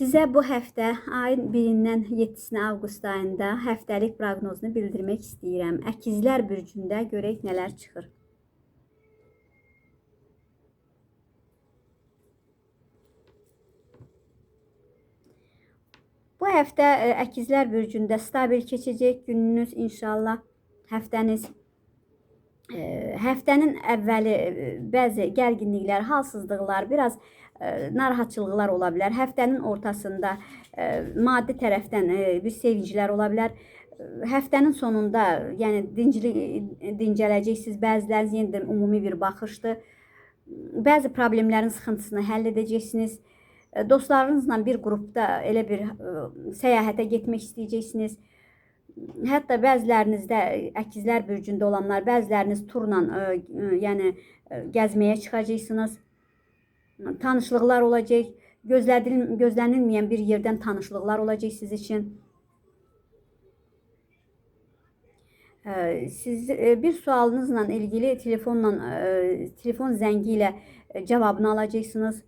sizə bu həftə ayın 1-dən 7-sinə avqust ayında həftəlik proqnozunu bildirmək istəyirəm. Əkizlər bürcündə görək nələr çıxır. Bu həftə ə, əkizlər bürcündə stabil keçəcək gününüz inşallah. Həftəniz həftənin əvvəli bəzi gərginliklər, halsızlıqlar, biraz narahatçılıqlar ola bilər. Həftənin ortasında maddi tərəfdən bir sevinclər ola bilər. Həftənin sonunda, yəni dinclik dincələcəksiniz. Bəziləriniz yenə də ümumi bir baxışdır. Bəzi problemlərin sıxıntısını həll edəcəksiniz. Dostlarınızla bir qrupda elə bir səyahətə getmək istəyəcəksiniz. Hətta bəzilərinizdə əkizlər bürcündə olanlar, bəziləriniz turla, ə, ə, yəni gəzməyə çıxacaqsınız. Tanışlıqlar olacaq. Gözlədil gözlənilməyən bir yerdən tanışlıqlar olacaq siz üçün. Siz bir sualınızla ilgili telefonla telefon zəngi ilə cavabını alacaqsınız.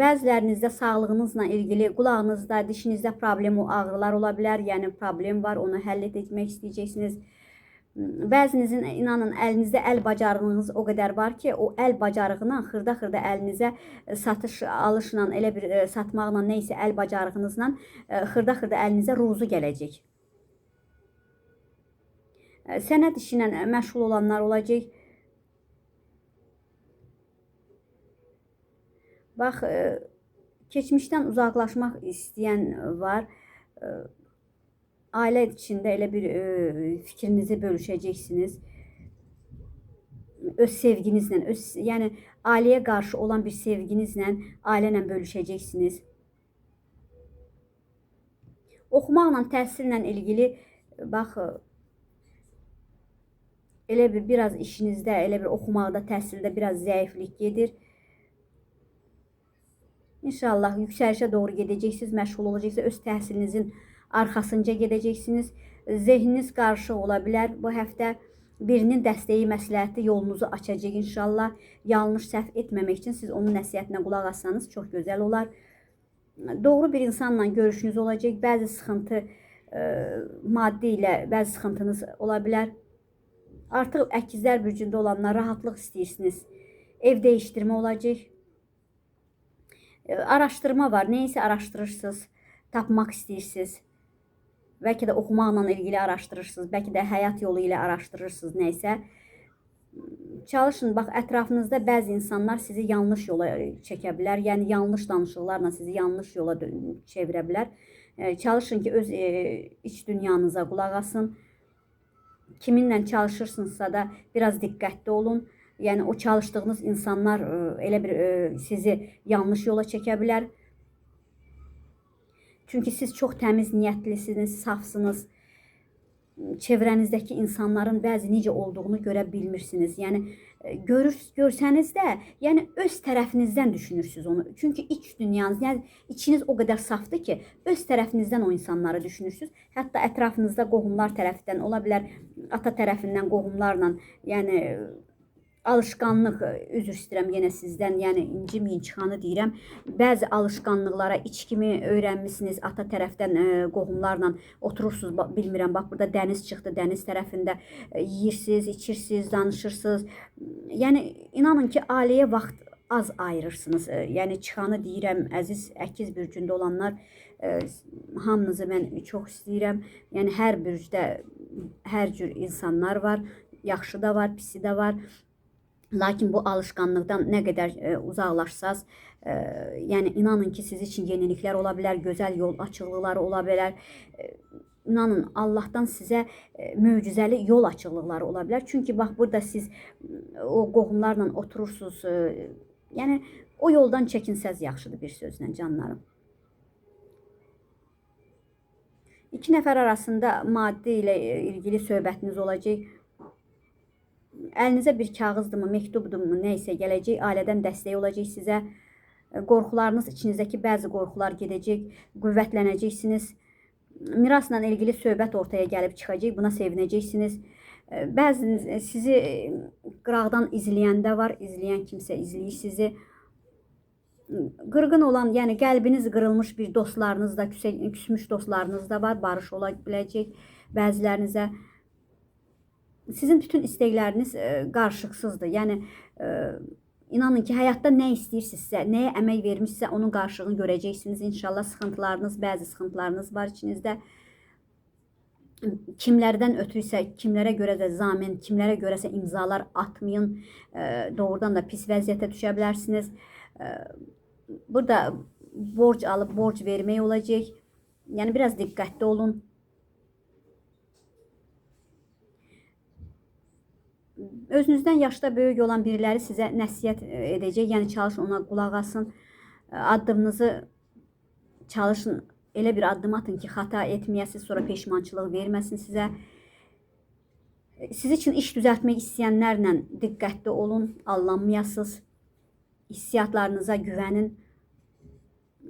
Bəzilərinizdə sağlığınızla ilgili qulağınızda, dişinizdə problem, ağrılar ola bilər. Yəni problem var, onu həll etmək istəyəcəksiniz. Bəzinizin inanın əlinizdə əl bacarığınız o qədər var ki, o əl bacarığıyla xırda-xırda əlinizə e, satış alışla elə bir ə, satmaqla nə isə əl bacarığınızla ə, xırda-xırda əlinizə ruzu gələcək. Sənət işi ilə məşğul olanlar olacaq. Bax, ə, keçmişdən uzaqlaşmaq istəyən var. Ə, Ailə içində elə bir ə, fikrinizi bölüşəcəksiniz. Öz sevginizlə, öz yəni ailəyə qarşı olan bir sevginizlə ailə ilə bölüşəcəksiniz. Oxumaqla, təhsillə ilgili bax elə bir biraz işinizdə, elə bir oxumaqda, təhsildə biraz zəiflik gedir. İnşallah yüksəlişə doğru gedəcəksiniz, məşğul olacaqsınız, öz təhsilinizin arxasınca gedəcəksiniz. Zehniniz qarışıq ola bilər bu həftə. Birinin dəstəyi, məsləhəti yolunuzu açacaq inşallah. Yanlış səhv etməmək üçün siz onun nəsihətinə qulaq assanız çox gözəl olar. Doğru bir insanla görüşünüz olacaq. Bəzi sıxıntı ə, maddi ilə bəzi sıxıntınız ola bilər. Artıq əkizlər bürcündə olanlar rahatlıq istəyirsiniz. Ev dəyişdirmə olacaq. E, araşdırma var. Neysə araşdırırsınız, tapmaq istəyirsiniz. Bəlkə də oxumaqla ilgili araşdırırsınız, bəlkə də həyat yolu ilə araşdırırsınız nəysə. Çalışın, bax ətrafınızda bəzi insanlar sizi yanlış yola çəkə bilər. Yəni yanlış danışıqlarla sizi yanlış yola çevirə bilər. E, çalışın ki, öz e, iç dünyanıza qulaq asın. Kiminlə çalışırsınızsa da biraz diqqətli olun. Yəni o çalışdığınız insanlar ə, e, elə bir ə, e, sizi yanlış yola çəkə bilər. Çünki siz çox təmiz niyyətlisiniz, safsınız. Çevrənizdəki insanların bəzi necə olduğunu görə bilmirsiniz. Yəni e, görür görsəniz də, yəni öz tərəfinizdən düşünürsüz onu. Çünki iç dünyanız, yəni içiniz o qədər safdır ki, öz tərəfinizdən o insanları düşünürsüz. Hətta ətrafınızda qohumlar tərəfindən ola bilər, ata tərəfindən qohumlarla, yəni alışqanlıq üzr istəyirəm yenə sizdən, yəni inciməyin çıxanı deyirəm. Bəzi alışqanlıqlara içkimi öyrənmisiniz ata tərəfdən ə, qohumlarla oturursunuz, bilmirəm, bax burada dəniz çıxdı, dəniz tərəfində ə, yeyirsiniz, içirsiniz, danışırsınız. Yəni inanın ki, ailəyə vaxt az ayırırsınız. Yəni çıxanı deyirəm, əziz əkiz bürcündə olanlar ə, hamınızı mən çox istəyirəm. Yəni hər bürcdə hər cür insanlar var. Yaxşı da var, pisi də var. Lakin bu alışqanlıqdan nə qədər e, uzaqlaşsaz, e, yəni inanın ki, siz üçün yeniliklər ola bilər, gözəl yol açıqlıqları ola bilər. E, inanın Allahdan sizə ə, möcüzəli yol açıqlıqları ola bilər. Çünki bax burada siz o qohumlarla oturursunuz, ə, yəni o yoldan çəkinsəz yaxşıdır bir sözlə canlarım. İki nəfər arasında maddi ilə ilgili söhbətiniz olacaq Əlinizə bir kağızdırmı, məktubdurmu, nə isə gələcək, ailədən dəstək olacaq sizə. Qorxularınız, içinizdəki bəzi qorxular gedəcək, qüvvətlənəcəksiniz. Mirasla ilgili söhbət ortaya gəlib çıxacaq, buna sevinəcəksiniz. Bəzi sizi qıraqdan izləyəndə var, izləyən kimsə izləyir sizi. qırğın olan, yəni qəlbiniz qırılmış bir dostlarınız da, küsə, küsmüş dostlarınız da var, barış ola biləcək bəzilərinizə. Sizin bütün istəkləriniz e, qarşılıqsızdır. Yəni e, inanın ki, həyatda nə istəyirsinizsə, nəyə əmək vermişsə, onun qarşılığını görəcəksiniz. İnşallah sıxıntılarınız, bəzi sıxıntılarınız var içinizdə. Kimlərdən ötürüsə, kimlərə görə də zamin, kimlərə görəsə imzalar atmayın. E, doğrudan da pis vəziyyətə düşə bilərsiniz. E, burada borc alıb borc vermək olacaq. Yəni biraz diqqətli olun. Özünüzdən yaşda böyük olan biriləri sizə nəsihət edəcək. Yəni çalışın ona qulaq asın. Addımınızı çalışın elə bir addım atın ki, xəta etməyəsiniz, sonra peşmançılıq verməsin sizə. Siz üçün iş düzəltmək istəyənlərlə diqqətli olun, allanmayasınız. Hissiyatlarınıza güvənin.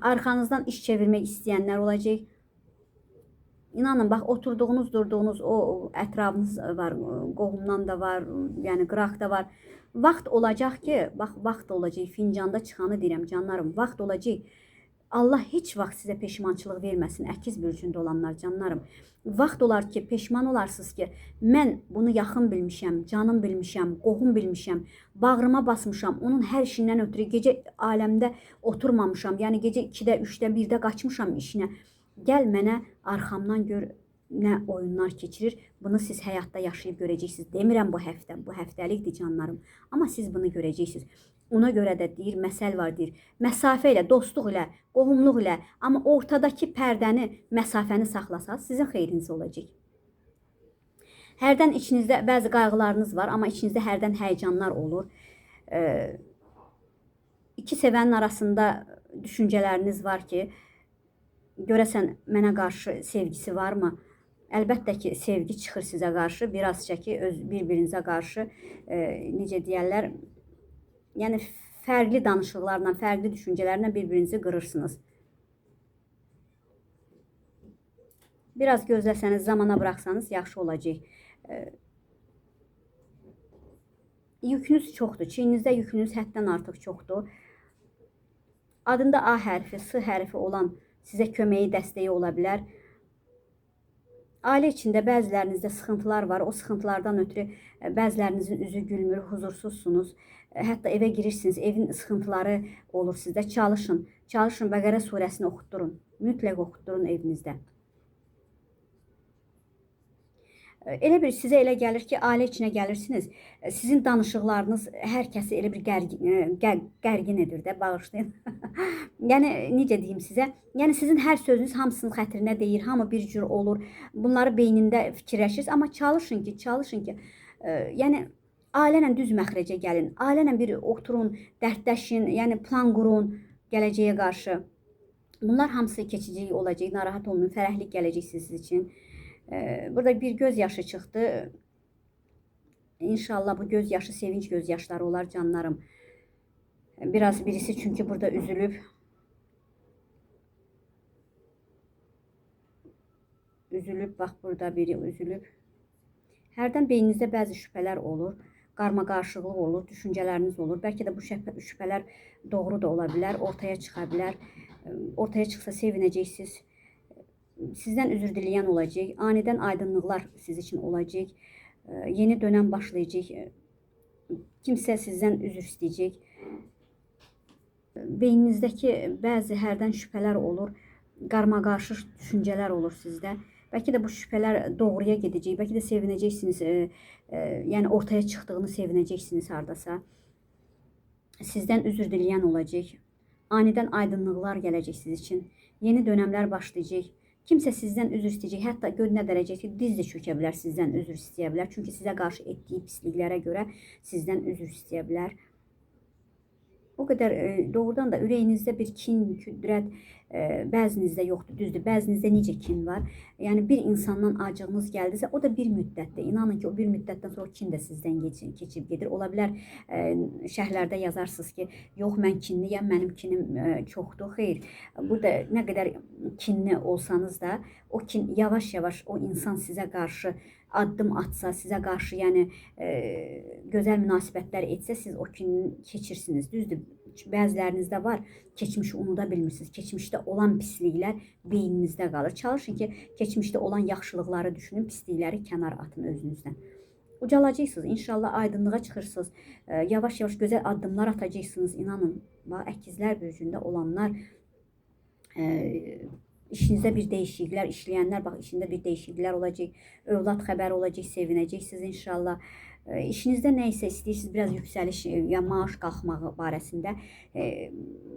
Arxanızdan iş çevirmək istəyənlər olacaq. İnanın bax oturduğunuz, durduğunuz o ətrafınız var, qohumdan da var, yəni qıraq da var. Vaxt olacaq ki, bax vaxt olacaq. Fincanda çıxanı deyirəm canlarım, vaxt olacaq. Allah heç vaxt sizə peşmançılıq verməsin, əkiz bürcündə olanlar canlarım. Vaxt olar ki, peşman olarsınız ki, mən bunu yaxın bilmişəm, canım bilmişəm, qohum bilmişəm, bağrıma basmışam, onun hər işindən ötürü gecə aləmdə oturmamışam. Yəni gecə 2-də, 3-də, 1-də qaçmışam işinə. Gəl mənə arxamdan gör nə oyunlar keçirir. Bunu siz həyatda yaşayıb görəcəksiniz. Demirəm bu həftə, bu həftəlikdir canlarım. Amma siz bunu görəcəksiniz. Ona görə də deyir, məsəl var deyir. Məsafə ilə, dostluq ilə, qohumluq ilə, amma ortadakı pərdəni, məsafəni saxlasaz, sizin xeyrinizə olacaq. Hərdən içinizdə bəzi qayğılarınız var, amma içinizdə hərdən həyəcanlar olur. Ee, iki sevənin arasında düşüncələriniz var ki, görəsən mənə qarşı sevgisi varmı? Əlbəttə ki, sevgi çıxır sizə qarşı, birazca ki, öz bir-birinizə qarşı e, necə deyərlər, Yəni fərqli danışıqlarla, fərqli düşüncələrlə bir-birinizi qırırsınız. Biraz gözləsəniz, zamana buraxsanız yaxşı olacaq. E, yükünüz çoxdur. Çiyninizdə yükünüz həddən artıq çoxdur. Adında A hərfi, S hərfi olan sizə köməyi, dəstəyi ola bilər. Ailə içində bəzilərinizdə sıxıntılar var. O sıxıntılardan ötürü e, bəzilərinizin üzü gülmür, huzursuzsunuz. Hətta evə girirsiniz, evin sıxıntıları olur sizdə. Çalışın, çalışın Bəqərə surəsini oxutdurun. Mütləq oxutdurun evinizdə. Elə bir sizə elə gəlir ki, ailə içinə gəlirsiniz. Sizin danışıqlarınız hər kəsi elə bir gərgin, gər, gərgin edir də, bağışlayın. yəni necə deyim sizə? Yəni sizin hər sözünüz hamısının xətrinə deyir, hamı bir cür olur. Bunları beynində fikirləşirsiniz, amma çalışın ki, çalışın ki, ə, yəni Ailənə düz məxrəcə gəlin. Ailənə bir oturun, dərdləşin, yəni plan qurun gələcəyə qarşı. Bunlar hamısı keçici olacaq. Narahat olmayın, fərəhlik gələcək siz üçün. Burada bir göz yaşı çıxdı. İnşallah bu göz yaşı sevinç göz yaşları olar canlarım. Biraz birisi çünkü burada üzülüb. Üzülüb, bax burada biri üzülüb. Hərdən beyninizdə bəzi şübhələr olur qarma qarşılıq olur, düşüncələriniz olur. Bəlkə də bu şübhələr doğru da ola bilər, ortaya çıxa bilər. Ortaya çıxsa sevinəcəksiniz. Sizdən üzr diləyən olacaq. Anidən aydınlıqlar siz üçün olacaq. Yeni dönəm başlayacaq. Kimsə sizdən üzr istəyəcək. Beyninizdəki bəzi hərdən şübhələr olur. Qarma qarşı düşüncələr olur sizdə. Bəlkə də bu şübhələr doğruya gedəcək. Bəlkə də sevinəcəksiniz. E, e, yəni ortaya çıxdığını sevinəcəksiniz hardasa. Sizdən üzr diləyən olacaq. Anidən aydınlıqlar gələcək siz üçün. Yeni dönəmlər başlayacaq. Kimsə sizdən üzr istəyəcək. Hətta gör nə dərəcədə diz də çökə bilər, sizdən üzr istəyə bilər. Çünki sizə qarşı etdiyi pisliklərə görə sizdən üzr. O qədər e, doğrudan da ürəyinizdə bir kin, küdrət, e, bəzinizdə yoxdur, düzdür. Bəzinizdə necə kin var? Yəni bir insandan acığınız gəldisə, o da bir müddətdə. İnanın ki, o bir müddətdən sonra kin də sizdən keçib, keçib gedir. Ola bilər e, şərhlərdə yazarsınız ki, yox mən kinliyəm, mənim kinim çoxdur. Xeyr. Burada nə qədər kinli olsanız da, o kin yavaş-yavaş o insan sizə qarşı addım atsa, sizə qarşı yəni e, gözəl münasibətlər etsə, siz o günü keçirsiniz. Düzdür? Bəzilərinizdə var, keçmişi unuda bilmirsiniz. Keçmişdə olan pisliklər beyninizdə qalır. Çalışın ki, keçmişdə olan yaxşılıqları düşünün, pislikləri kənar atın özünüzdən. Ucalacaqsınız. İnşallah aydınlığa çıxırsınız. E, Yavaş-yavaş gözəl addımlar atacaqsınız. İnanın. Bax, əkizlər bürcündə olanlar e, işinizdə bir dəyişikliklər, işləyənlər bax işində bir dəyişikliklər olacaq. Övlad xəbəri olacaq, sevinəcəksiniz inşallah. E, İşinizdə nə isə istəyirsiniz, biraz yüksəliş, e, ya maaş qalxmağı barəsində e,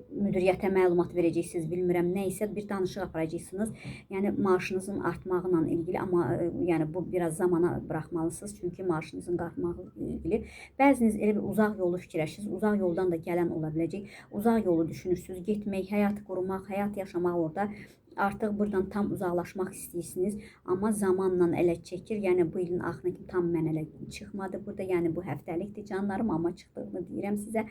müdiriyyətə məlumat verəcəksiniz, bilmirəm nə isə bir danışıq aparacaqsınız. Yəni maaşınızın artmağıyla ilgili, amma e, yəni bu biraz zamana buraxmalısınız, çünki maaşınızın qalxmağı ilə ilgili. Bəziniz elə bir uzaq yolu fikirləşirsiniz, uzaq yoldan da gələn ola biləcək. Uzaq yolu düşünürsüz, getmək, həyat qurmaq, həyat yaşamaq orada artıq buradan tam uzaqlaşmaq istəyirsiniz, amma zamanla ələ çəkir. Yəni bu ilin axırına kimi tam mən ələ çıxmadı burada. Yəni bu həftəlikdir canlarım, amma çıxdığını deyirəm sizə.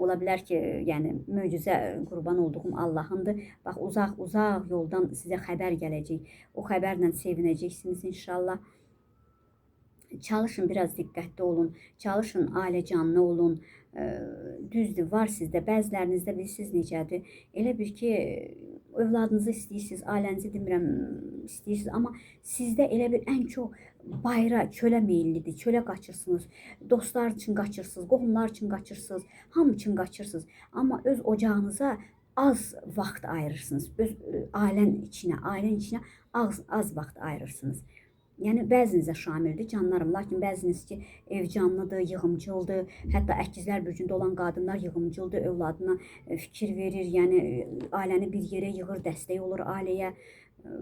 Ola bilər ki, yəni möcüzə qurban olduğum Allahındır. Bax uzaq uzaq yoldan sizə xəbər gələcək. O xəbərlə sevinəcəksiniz inşallah. Çalışın biraz diqqətli olun. Çalışın ailə canlı olun. Düzdür, var sizdə. Bəzilərinizdə bilirsiniz necədir? Elə bir ki, övladınızı istəyirsiniz, ailənizi demirəm, istəyirsiniz, amma sizdə elə bir ən çox bayra, çölə meyllidir. Çölə qaçırsınız. Dostlar üçün qaçırsınız, qohumlar üçün qaçırsınız, hamı üçün qaçırsınız. Amma öz ocağınıza az vaxt ayırırsınız. Öz ə, ailən içinə, ailənin içinə az az vaxt ayırırsınız. Yəni bəzinizə şamildir canlarım, lakin bəziniz ki ev canlıdır, yığımcıldır. Hətta əkizlər bürcündə olan qadınlar yığımcıldır, övladına e, fikir verir, yəni e, ailəni bir yerə yığır, dəstək olur ailəyə. E,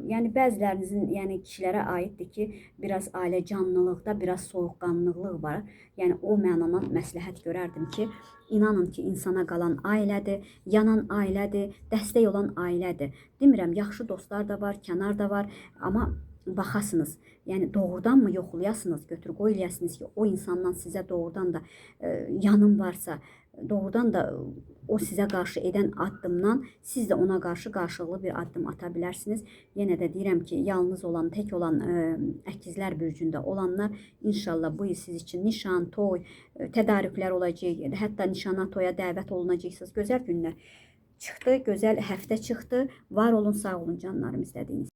Yəni bəzilərinizin, yəni kişilərə aiddir ki, biraz ailə canlılıqda biraz soyuqqanlılıq var. Yəni o mənada məsləhət görərdim ki, inanın ki, insana qalan ailədir, yanan ailədir, dəstək olan ailədir. Demirəm, yaxşı dostlar da var, kənar da var, amma baxasınız. Yəni doğrudanmı yoxlayasınız, götür qoy eləyəsiniz ki, o insandan sizə doğrudan da e, yanım varsa, doğrudan da o sizə qarşı edən addımdan siz də ona qarşı qarşılıqlı bir addım ata bilərsiniz. Yenə də deyirəm ki, yalnız olan, tək olan ə, əkizlər bürcündə olanlar inşallah bu il siz üçün nişan, toy, ə, tədarüklər olacaq. Hətta nişana, toya dəvət olunacaqsınız. Gözəl günlər çıxdı, gözəl həftə çıxdı. Var olun, sağ olun canlarım izlədiyiniz.